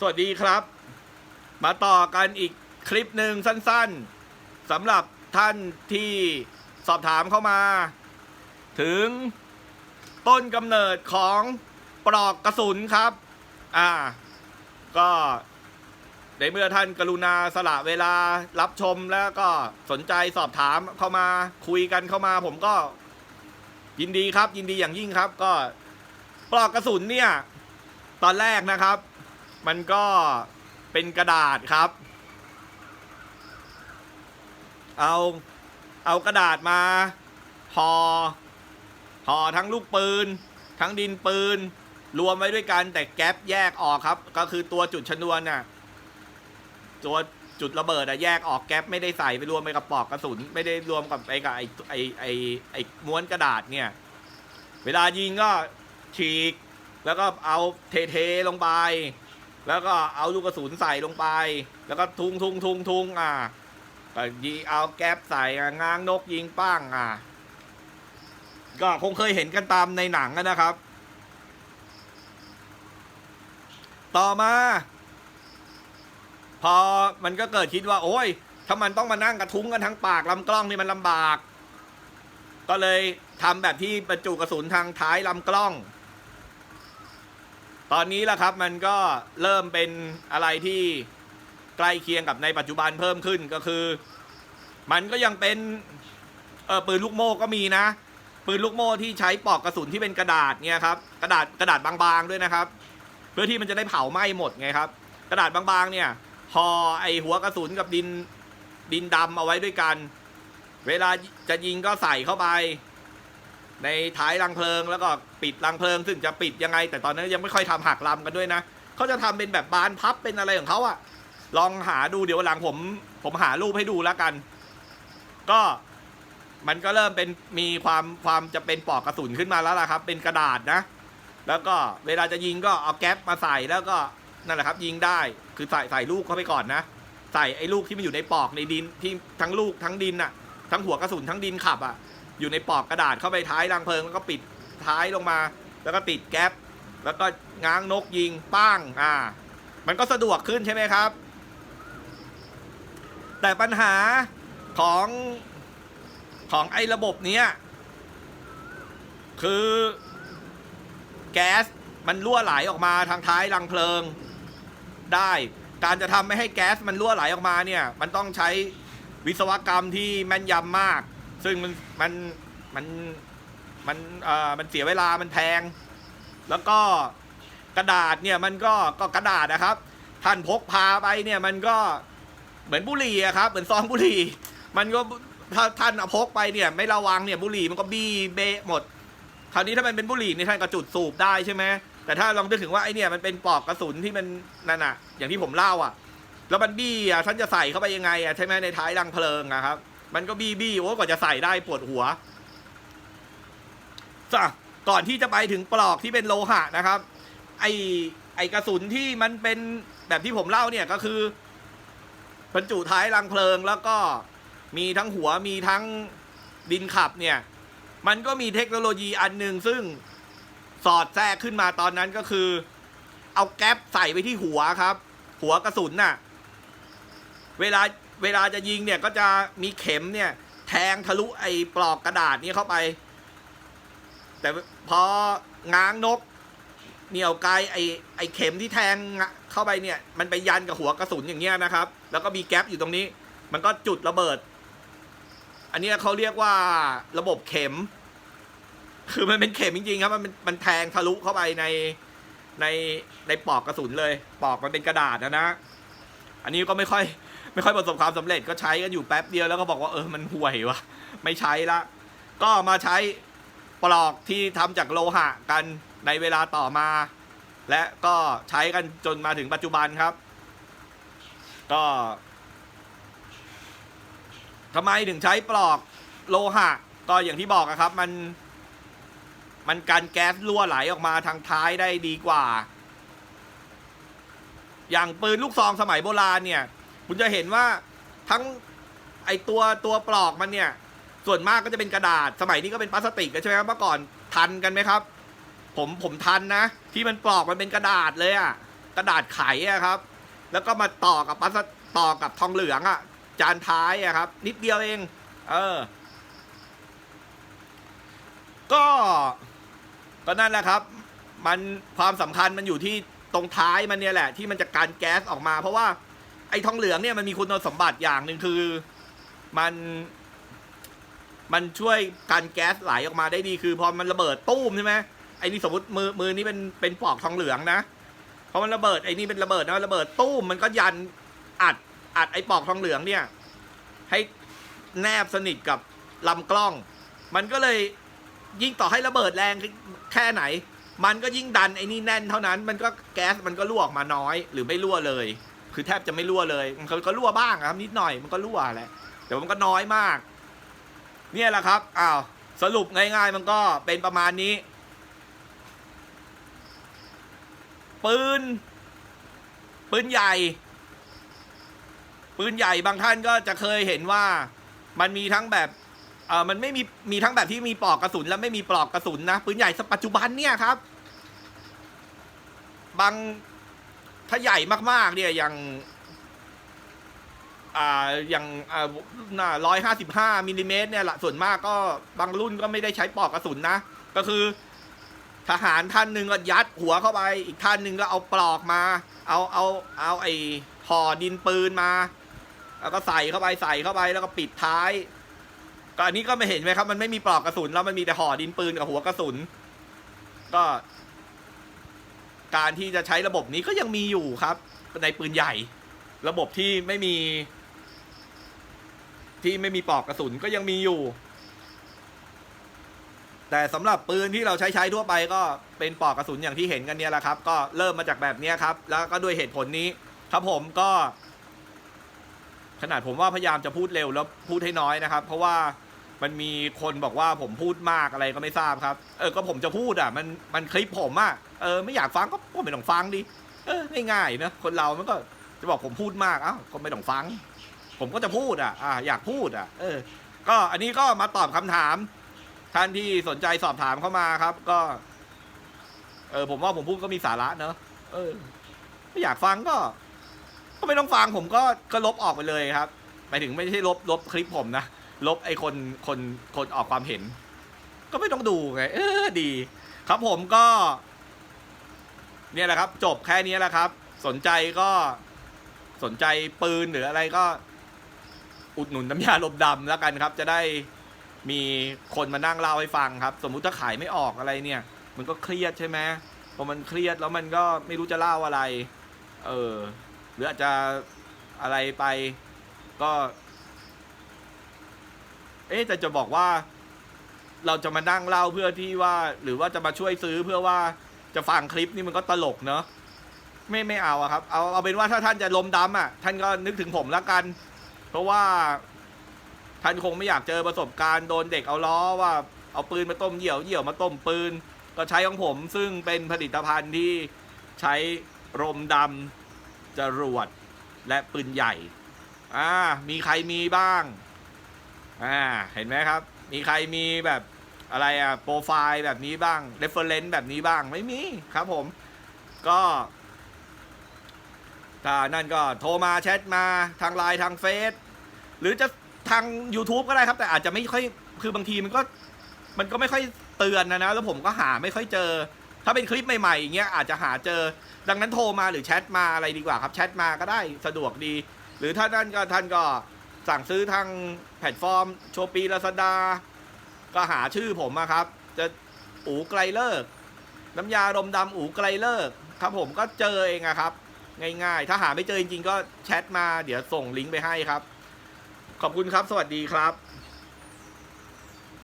สวัสดีครับ มาต่อกันอีกคลิปหนึ่งสั้นๆสำหรับท่านที่สอบถามเข้ามา ถึงต้นกำเนิดของปลอกกระสุนครับ อ่า ก็ในเมื่อท่านกรุณาสละเวลารับชมแล้วก็สนใจสอบถามเข้ามาคุยกันเข้ามา ผมก็ยินดีครับ ยินดีอย่างยิ่งครับ ก็ปลอกกระสุนเนี่ย ตอนแรกนะครับ มันก็เป็นกระดาษครับ เอาเอากระดาษมาห่อห่อทั้งลูกปืน ทั้งดินปืน รวมไว้ด้วยกันแต่แก๊ปแยกออกครับ ก็คือตัวจุดชนวนน่ะตัวจุดระเบิดอะแยกออกแก๊ปไม่ได้ใส่ไปรวมไปกับปลอกกระสุน ไม่ได้รวมกับไอ้กับไอ้ไอ้ไอ้ไอ้ม้วนกระดาษเนี่ย เวลายิงก็ฉีก แล้วก็เอาเทเทลงไป แล้วก็เอาลูกกระสุนใส่ลงไป แล้วก็ทุงทุงทุงทุงอะก็ยิงเอาแก๊ปใส่อะง้างนกยิงป้างอะก็คงเคยเห็นกันตามในหนังนะครับ ต่อมา พอมันก็เกิดคิดว่า โอ้ยถ้ามันต้องมานั่งกระทุ้งกันทั้งปากลำกล้องนี่มันลำบาก ก็เลยทำแบบที่บรรจุกระสุนทางท้ายลำกล้อง ตอนนี้แหละครับมันก็เริ่มเป็นอะไรที่ใกล้เคียงกับในปัจจุบันเพิ่มขึ้นก็คือ มันก็ยังเป็นเออปืนลูกโม่ก็มีนะ ปืนลูกโม่ที่ใช้ปอกกระสุนที่เป็นกระดาษเนี่ยครับกระดาษกระดาษบางๆด้วยนะครับ เพื่อที่มันจะได้เผาไหม้หมดไงครับ กระดาษบางๆเนี่ยห่อไอหัวกระสุนกับดินดินดำเอาไว้ด้วยกัน เวลาจะยิงก็ใส่เข้าไป ในท้ายรังเพลิงแล้วก็ปิดรังเพลิง ซึ่งจะปิดยังไง แต่ตอนนั้นยังไม่ค่อยทำหักลำกันด้วยนะเขาจะทำเป็นแบบบานพับเป็นอะไรของเขาอะลองหาดูเดี๋ยววันหลังผม ผมหารูปให้ดูแล้วกัน ก็มันก็เริ่มเป็นมีความความจะเป็นปลอกกระสุนขึ้นมาแล้วล่ะครับ เป็นกระดาษนะ แล้วก็เวลาจะยิงก็เอาแก๊ปมาใส่แล้วก็นั่นแหละครับ ยิงได้คือใส่ใส่ลูกเข้าไปก่อนนะ ใส่ไอ้ลูกที่มันอยู่ในปลอกในดินที่ทั้งลูกทั้งดินอะทั้งหัวกระสุนทั้งดินขับอะ อยู่ในปอกกระดาษเข้าไปท้ายรังเพลิงแล้วก็ปิดท้ายลงมา แล้วก็ติดแก๊ปแล้วก็ง้างนกยิงป้างอ่า มันก็สะดวกขึ้นใช่ไหมครับ แต่ปัญหาของของไอ้ระบบเนี้ยคือแก๊สมันรั่วไหลออกมาทางท้ายรังเพลิง ได้ การจะทำไม่ให้แก๊สมันรั่วไหลออกมาเนี่ย มันต้องใช้วิศวกรรมที่แม่นยำมาก ซึ่งมันมันมันมันเอ่อมันเสียเวลามันแพง แล้วก็กระดาษเนี่ยมันก็ก็กระดาษนะครับ ท่านพกพาไปเนี่ยมันก็เหมือนบุหรี่อะครับ เหมือนซองบุหรี่ มันก็ถ้าท่านเอาพกไปเนี่ย ไม่ระวังเนี่ยบุหรี่มันก็บี้เบะหมด คราวนี้ถ้ามันเป็นบุหรี่เนี่ยท่านก็จุดสูบได้ใช่ไหมแต่ถ้าลองนึกถึงว่าไอเนี่ยมันเป็นปลอกกระสุนที่มันนั่นอะอย่างที่ผมเล่าอะแล้วมันบี้อะท่านจะใส่เข้าไปยังไงอะใช่ไหมในท้ายรังเพลิงอะครับ มันก็บี้บี้โอ้กว่าจะใส่ได้ปวดหัวจ้ะก่อนที่จะไปถึงปลอกที่เป็นโลหะนะครับ ไอไอกระสุนที่มันเป็นแบบที่ผมเล่าเนี่ยก็คือบรรจุท้ายรังเพลิงแล้วก็มีทั้งหัวมีทั้งดินขับเนี่ย มันก็มีเทคโนโลยีอันหนึ่งซึ่งสอดแทรกขึ้นมาตอนนั้นก็คือ เอาแก๊ปใส่ไปที่หัวครับ หัวกระสุนน่ะ เวลา เวลาจะยิงเนี่ยก็จะมีเข็มเนี่ย แทงทะลุไอ้ปลอกกระดาษนี้เข้าไป แต่พอง้างนกเหนี่ยวไกลไอ้ไอ้เข็มที่แทงเข้าไปเนี่ย มันไปยันกับหัวกระสุนอย่างเงี้ยนะครับ แล้วก็มีแก๊ปอยู่ตรงนี้ มันก็จุดระเบิด อันนี้เขาเรียกว่าระบบเข็ม คือมันเป็นเข็มจริงๆครับ มันมันแทงทะลุเข้าไปในในในปลอกกระสุนเลย ปลอกมันเป็นกระดาษนะนะ อันนี้ก็ไม่ค่อย ไม่ค่อยประสบความสำเร็จก็ใช้กันอยู่แป๊บเดียวแล้วก็บอกว่าเออมันห่วยวะไม่ใช้ละก็มาใช้ปลอกที่ทำจากโลหะกันในเวลาต่อมา และก็ใช้กันจนมาถึงปัจจุบันครับ ก็ทำไมถึงใช้ปลอกโลหะ ก็อย่างที่บอกครับ มัน มันกันแก๊สรั่วไหลออกมาทางท้ายได้ดีกว่า อย่างปืนลูกซองสมัยโบราณเนี่ย คุณจะเห็นว่าทั้งไอตัวตัวปลอกมันเนี่ย ส่วนมากก็จะเป็นกระดาษ สมัยนี้ก็เป็นพลาสติกกันใช่ไหมครับเมื่อก่อนทันกันไหมครับ ผมผมทันนะ ที่มันปลอกมันเป็นกระดาษเลยอะกระดาษไขอะครับ แล้วก็มาต่อกับพลาสต่อกับทองเหลืองอะจานท้ายอะครับ นิดเดียวเอง เออ ก็ก็นั่นแหละครับ มันความสำคัญมันอยู่ที่ตรงท้ายมันเนี่ยแหละ ที่มันจะการแก๊สออกมา เพราะว่า อ้ทองเหลืองเนี่ยมันมีคุณสมบัติอย่างหนึ่งคือมันมันช่วยกันแก๊สไหลออกมาได้ดีคือพอมันระเบิดตู้มใช่ไหมไอ้นี่สมมติมือมือนี้เป็นเป็นปลอกทองเหลืองนะพอมันระเบิดไอ้นี่เป็นระเบิดนะระเบิดตู้มมันก็ยันอัดอัดไอ้ปลอกทองเหลืองเนี่ย ให้แนบสนิทกับลำกล้อง มันก็เลยยิ่งต่อให้ระเบิดแรงแค่ไหน มันก็ยิ่งดันไอ้นี่แน่นเท่านั้น มันก็แก๊สมันก็รั่วออกมาน้อย หรือไม่รั่วเลย คือแทบจะไม่รั่วเลย มันก็รั่วบ้างครับนิดหน่อยมันก็รั่วแหละแต่มันก็น้อยมาก เนี่ยแหละครับอ้าวสรุปง่าย ๆ มันก็เป็นประมาณนี้ ปืน ปืนใหญ่ ปืนใหญ่บางท่านก็จะเคยเห็นว่ามันมีทั้งแบบเออมันไม่มีมีทั้งแบบที่มีปลอกกระสุน และไม่มีปลอกกระสุนนะปืนใหญ่ปัจจุบันเนี่ยครับ บาง ถ้าใหญ่มากๆ เนี่ยอย่างอ่าอย่างอ่าน่าร้อยห้าสิบห้ามิลลิเมตรเนี่ยละส่วนมากก็บางรุ่นก็ไม่ได้ใช้ปลอกกระสุนนะ ก็คือทหารท่านหนึ่งก็ยัดหัวเข้าไป อีกท่านหนึ่งก็เอาปลอกมา เอาเอาเอาไอ้ห่อดินปืนมา แล้วก็ใส่เข้าไปใส่เข้าไปแล้วก็ปิดท้ายก็อันนี้ก็ไม่เห็นไหมครับ มันไม่มีปลอกกระสุนแล้วมันมีแต่ห่อดินปืนกับหัวกระสุน ก็ การที่จะใช้ระบบนี้ก็ยังมีอยู่ครับ ในปืนใหญ่ ระบบที่ไม่มี ที่ไม่มีปลอกกระสุนก็ยังมีอยู่ แต่สำหรับปืนที่เราใช้ใช้ทั่วไปก็เป็นปลอกกระสุนอย่างที่เห็นกันเนี่ยแหละครับ ก็เริ่มมาจากแบบนี้ครับ แล้วก็ด้วยเหตุผลนี้ ครับผมก็ ขนาดผมว่าพยายามจะพูดเร็วแล้วพูดให้น้อยนะครับ เพราะว่า มันมีคนบอกว่าผมพูดมากอะไรก็ไม่ทราบครับ เออก็ผมจะพูดอะ มันมันคลิปผมอะเออไม่อยากฟังก็ก็ไม่ต้องฟังดิเออง่ายๆนะคนเรามันก็จะบอกผมพูดมากอ้าวก็ไม่ต้องฟัง ผมก็จะพูดอะอ่าอยากพูดอะ เออ ก็อันนี้ก็มาตอบคำถาม ท่านที่สนใจสอบถามเข้ามาครับ ก็ เออผมว่าผมพูดก็มีสาระเนอะเออไม่อยากฟังก็ ก็ไม่ต้องฟังผมก็ก็ลบออกไปเลยครับหมายถึงไม่ใช่ลบลบคลิปผมนะ ลบไอ้คนคนคนออกความเห็น ก็ไม่ต้องดูไง เออดี ครับผมก็ เนี่ยแหละครับ จบแค่นี้แหละครับ สนใจก็สนใจปืนหรืออะไรก็ อุดหนุนน้ำยาลมดำแล้วกันครับ จะได้มีคนมานั่งเล่าให้ฟังครับ สมมุติถ้าขายไม่ออกอะไรเนี่ย มันก็เครียดใช่ไหมพอมันเครียดแล้วมันก็ไม่รู้จะเล่าอะไร เออ หรืออาจจะอะไรไปก็ เอ๊ะแต่จะบอกว่า เราจะมานั่งเล่าเพื่อที่ว่า หรือว่าจะมาช่วยซื้อเพื่อว่าจะฟังคลิปนี่มันก็ตลกเนอะไม่ไม่เอาอะครับ เอาเอาเป็นว่าถ้าท่านจะลมดำอะท่านก็นึกถึงผมล้วกัน เพราะว่า ท่านคงไม่อยากเจอประสบการณ์โดนเด็กเอาล้อว่า เอาปืนมาต้มเหี่ยวเหี่ยวมาต้มปืน ก็ใช้ของผม ซึ่งเป็นผลิตภัณฑ์ที่ใช้รมดำจรวดและปืนใหญ่ อ่า มีใครมีบ้าง อ่าเห็นไหมครับ มีใครมีแบบอะไรอะโปรไฟล์แบบนี้บ้างเรฟเฟรนซ์แบบนี้บ้างไม่มีครับผม ก็ถ้านั่นก็โทรมาแชทมาทางไลน์ทางเฟซหรือจะทาง YouTube ก็ได้ครับ แต่อาจจะไม่ค่อยคือบางทีมันก็มันก็ไม่ค่อยเตือนนะนะ แล้วผมก็หาไม่ค่อยเจอ ถ้าเป็นคลิปใหม่ๆอย่างเงี้ยอาจจะหาเจอ ดังนั้นโทรมาหรือแชทมาอะไรดีกว่าครับแชทมาก็ได้สะดวกดี หรือถ้าท่นก็ท่านก็ สั่งซื้อทางแพลตฟอร์มโชปีลาซาดาก็หาชื่อผมอะครับ จะอูไกลเลิก น้ำยาดมดำอูไกลเลิกครับผมก็เจอเองอะครับ ง่ายๆ ถ้าหาไม่เจอจริงๆ ก็แชทมาเดี๋ยวส่งลิงก์ไปให้ครับ ขอบคุณครับ สวัสดีครับ